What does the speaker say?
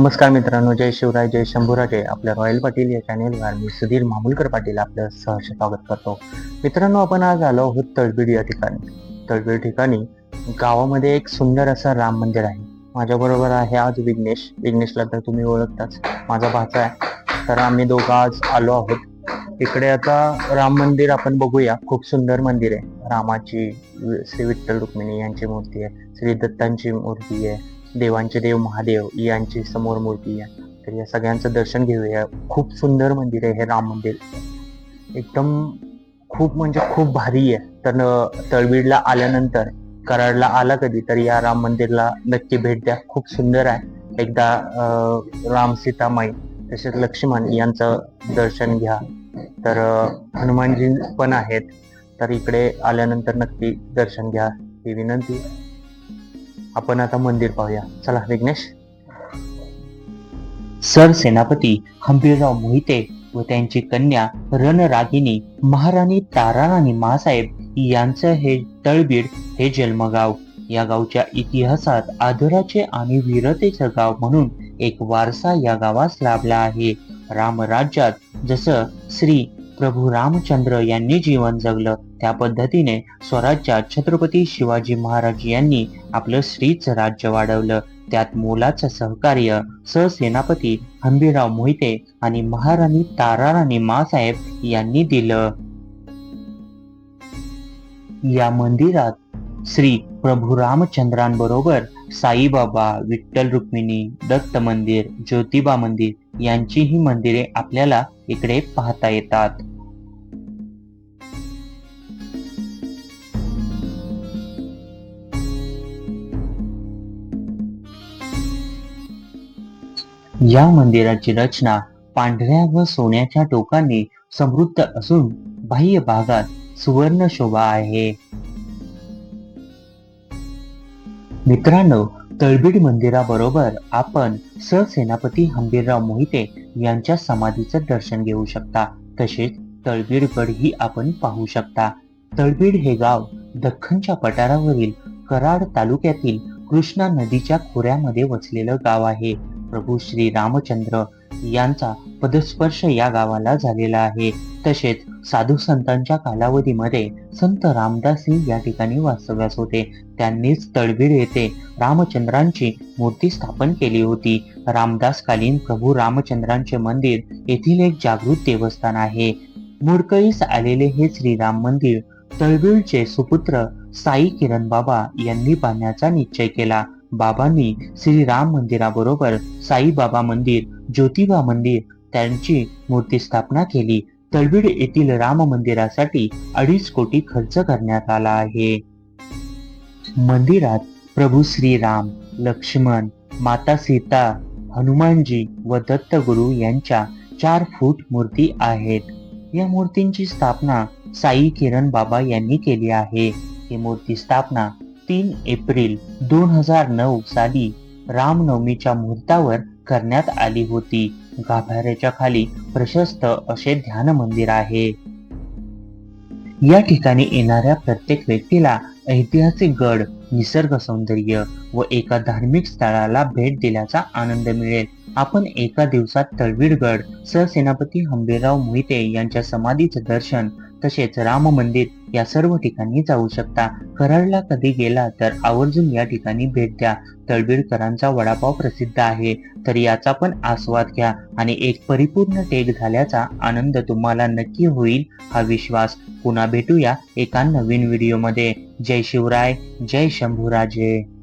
नमस्कार मित्रांनो जय शिवराय जय शंभूराजे. आपल्या रॉयल पाटील या चॅनेलवर मी सुधीर मामुलकर पाटील आपलं सहर्ष स्वागत करतो. मित्रांनो आपण आज आलो आहोत तळबीड या ठिकाणी. तळबीड ठिकाणी गावामध्ये एक सुंदर असं राम मंदिर आहे. माझ्याबरोबर आहे आज विघ्नेश. विघ्नेशला तर तुम्ही ओळखताच. माझा भाचा आहे. तर आम्ही दोघं आज आलो आहोत. इकडे आता राम मंदिर आपण बघूया. खूप सुंदर मंदिर आहे. रामाची श्री विठ्ठल रुक्मिणी यांची मूर्ती आहे. श्री दत्तांची मूर्ती आहे. देवांचे देव महादेव यांची समोर मूर्ती आहे तर या सगळ्यांचं दर्शन घेऊया. खूप सुंदर मंदिर आहे हे राम मंदिर. एकदम खूप म्हणजे खूप भारी आहे. तर तळबीडला आल्यानंतर कराडला आला कधी तर या राम मंदिरला नक्की भेट द्या. खूप सुंदर आहे. एकदा राम सीतामाई तसेच लक्ष्मण यांचं दर्शन घ्या. तर हनुमानजी पण आहेत. तर इकडे आल्यानंतर नक्की दर्शन घ्या. ही विनंती. आपण आता मंदिर पाहूया. चला विघ्नेश. सर सेनापती हंबीरराव मोहिते व त्यांची कन्या रणरागिनी महाराणी ताराराणी मासाहेब यांचं हे तळबीड हे जन्मगाव. या गावच्या इतिहासात आदराचे आणि वीरतेचं गाव म्हणून एक वारसा या गावास लाभला आहे. रामराज्यात जसं श्री प्रभू रामचंद्र यांनी जीवन जगलं. त्या पद्धतीने स्वराज्यात छत्रपती शिवाजी महाराज यांनी आपलं श्रीच राज्य वाढवलं. त्यात मोलाचं सहकार्य सहसेनापती हंबीरराव मोहिते आणि महाराणी ताराराणी मासाहेब यांनी दिलं. या मंदिरात श्री प्रभू रामचंद्रांबरोबर साईबाबा विठ्ठल रुक्मिणी दत्त मंदिर ज्योतिबा मंदिर यांचीही मंदिरे आपल्याला इकडे पाहता येतात. या मंदिराची रचना पांढऱ्या व सोन्याच्या टोकांनी समृद्ध असून बाह्य भागात सुवर्ण शोभा आहे. मित्रांनो तळबीड मंदिराबरोबर आपण सहसेनापती हंबीरराव मोहिते यांच्या समाधीचं दर्शन घेऊ शकता. तसेच तळबीड गडही आपण पाहू शकता. तळबीड हे गाव दख्खनच्या पठारावरील कराड तालुक्यातील कृष्णा नदीच्या खोऱ्यामध्ये वसलेलं गाव आहे. प्रभू श्री रामचंद्र यांचा पदस्पर्श या गावाला झालेला आहे. तसेच साधू संतांच्या कालावधीमध्ये संत रामदासी या ठिकाणी वास्तव्यास होते. त्यांनीच तळबीड येथे रामचंद्रांची मूर्ती स्थापन केली होती. रामदासकालीन प्रभू रामचंद्रांचे मंदिर येथील एक जागृत देवस्थान आहे. मुडकळीस आलेले हे श्रीराम मंदिर तळबीडचे सुपुत्र साई किरण बाबा यांनी बांधण्याचा निश्चय केला. बाबांनी श्री राम मंदिराबरोबर साईबाबा मंदिर ज्योतिबा मंदिर त्यांची मूर्ती स्थापना केली. तळबीड येथील राम मंदिरासाठी अडीच कोटी खर्च करण्यात आला आहे. मंदिरात प्रभू श्रीराम लक्ष्मण माता सीता हनुमानजी व दत्तगुरु यांच्या चार फूट मूर्ती आहेत. या मूर्तींची स्थापना साई किरण बाबा यांनी केली आहे. ही मूर्ती स्थापना तीन एप्रिल दोन हजार नऊ साली रामनवमीच्या मुहूर्तावर करण्यात आली होती. गाभाऱ्याच्या खाली प्रशस्त असे ध्यान मंदिर आहे. या ठिकाणी येणाऱ्या प्रत्येक व्यक्तीला ऐतिहासिक गड निसर्ग सौंदर्य व एका धार्मिक स्थळाला भेट दिल्याचा आनंद मिळेल. आपण एका दिवसात तळवीडगड सरसेनापती हंबीरराव मोहिते यांच्या समाधीचं दर्शन तसेच राम मंदिर या सर्व ठिकाणी जाऊ शकता. कराडला कधी गेला तर आवर्जून या ठिकाणी भेट द्या. तळबीडकरांचा वडापाव प्रसिद्ध आहे. तर याचा पण आस्वाद घ्या आणि एक परिपूर्ण टेक झाल्याचा आनंद तुम्हाला नक्की होईल हा विश्वास. पुन्हा भेटूया एका नवीन व्हिडिओमध्ये. जय शिवराय जय शंभूराजे.